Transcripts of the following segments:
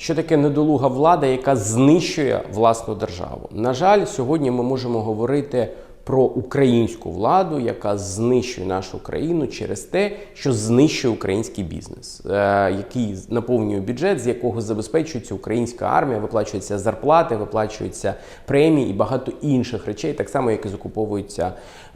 Що таке недолуга влада, яка знищує власну державу? На жаль, сьогодні ми можемо говорити про українську владу, яка знищує нашу країну через те, що знищує український бізнес, е, який наповнює бюджет, з якого забезпечується українська армія, виплачуються зарплати, виплачуються премії і багато інших речей, так само як і закуповуються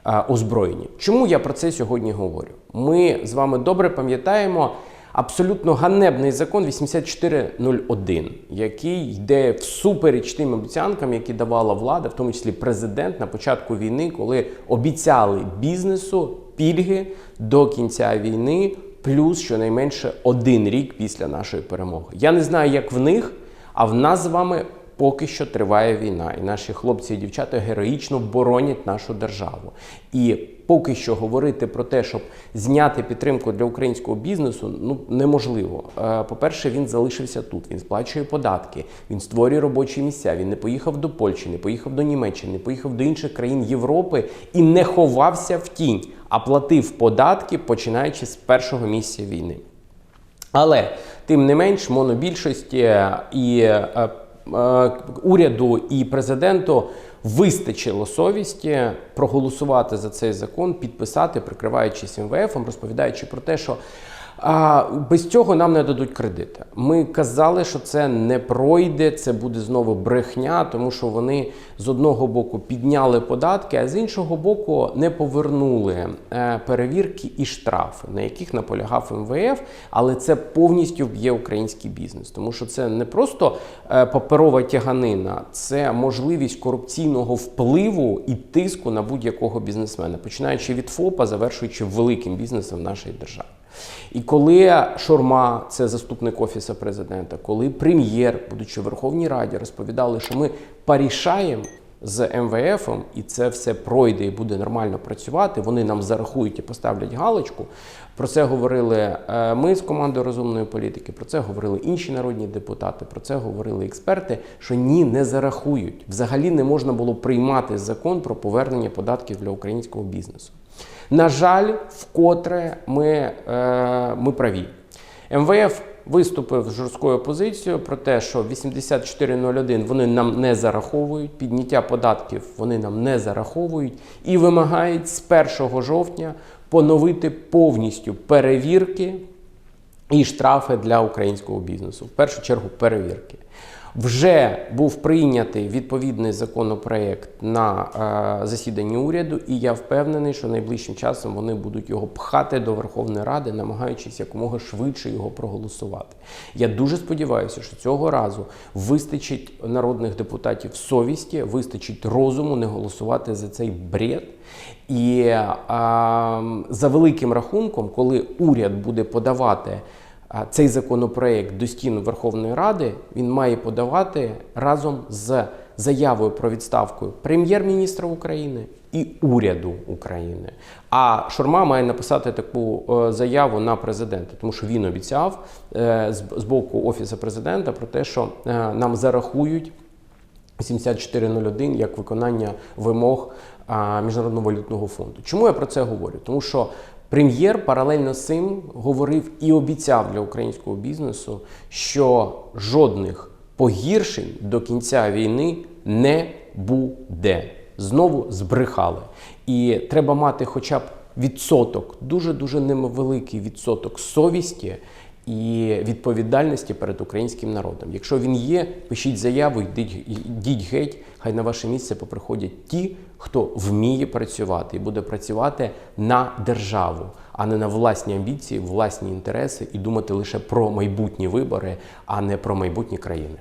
е, озброєні. Чому я про це сьогодні говорю? Ми з вами добре пам'ятаємо абсолютно ганебний закон 8401, який йде всупереч тим обіцянкам, які давала влада, в тому числі президент на початку війни, коли обіцяли бізнесу пільги до кінця війни, плюс щонайменше один рік після нашої перемоги. Я не знаю, як в них, а в нас з вами. Поки що триває війна, і наші хлопці і дівчата героїчно боронять нашу державу. І поки що говорити про те, щоб зняти підтримку для українського бізнесу, ну неможливо. Е, По-перше, він залишився тут, він сплачує податки, він створює робочі місця. Він не поїхав до Польщі, не поїхав до Німеччини, не поїхав до інших країн Європи і не ховався в тінь, а платив податки, починаючи з першого місця війни. Але тим не менш, монобільшості і е, е, уряду і президенту вистачило совісті проголосувати за цей закон, підписати, прикриваючись МВФ, розповідаючи про те, що а, без цього нам не дадуть кредити. Ми казали, що це не пройде, це буде знову брехня, тому що вони з одного боку підняли податки, а з іншого боку не повернули е, перевірки і штрафи, на яких наполягав МВФ, але це повністю б'є український бізнес, тому що це не просто е, паперова тяганина, це можливість корупційного впливу і тиску на будь-якого бізнесмена, починаючи від ФОПа, завершуючи великим бізнесом в нашій державі. І коли Шурма, це заступник офісу президента, коли прем'єр, будучи в Верховній Раді, розповідали, що ми порішаємо з МВФ, і це все пройде і буде нормально працювати. Вони нам зарахують і поставлять галочку. Про це говорили е, ми з командою розумної політики. Про це говорили інші народні депутати. Про це говорили експерти. Що ні, не зарахують. Взагалі не можна було приймати закон про повернення податків для українського бізнесу. На жаль, вкотре ми, е, ми праві. МВФ виступив з жорсткою позицією про те, що 8401 вони нам не зараховують, підняття податків вони нам не зараховують і вимагають з 1 жовтня поновити повністю перевірки і штрафи для українського бізнесу. В першу чергу перевірки. Вже був прийнятий відповідний законопроект на е, засіданні уряду, і я впевнений, що найближчим часом вони будуть його пхати до Верховної Ради, намагаючись якомога швидше його проголосувати. Я дуже сподіваюся, що цього разу вистачить народних депутатів совісті, вистачить розуму не голосувати за цей бред. І е, за великим рахунком, коли уряд буде подавати цей законопроект до стіну Верховної Ради він має подавати разом з заявою про відставку прем'єр-міністра України і уряду України. А Шурма має написати таку е, заяву на президента, тому що він обіцяв е, з боку офісу президента про те, що е, нам зарахують 7401 як виконання вимог Міжнародного валютного фонду. Чому я про це говорю? Тому що Прем'єр паралельно з цим говорив і обіцяв для українського бізнесу, що жодних погіршень до кінця війни не буде. Знову збрехали. І треба мати хоча б відсоток, дуже дуже невеликий відсоток совісті і відповідальності перед українським народом. Якщо він є, пишіть заяву, йдіть, геть. Хай на ваше місце поприходять ті, хто вміє працювати і буде працювати на державу, а не на власні амбіції, власні інтереси і думати лише про майбутні вибори, а не про майбутні країни.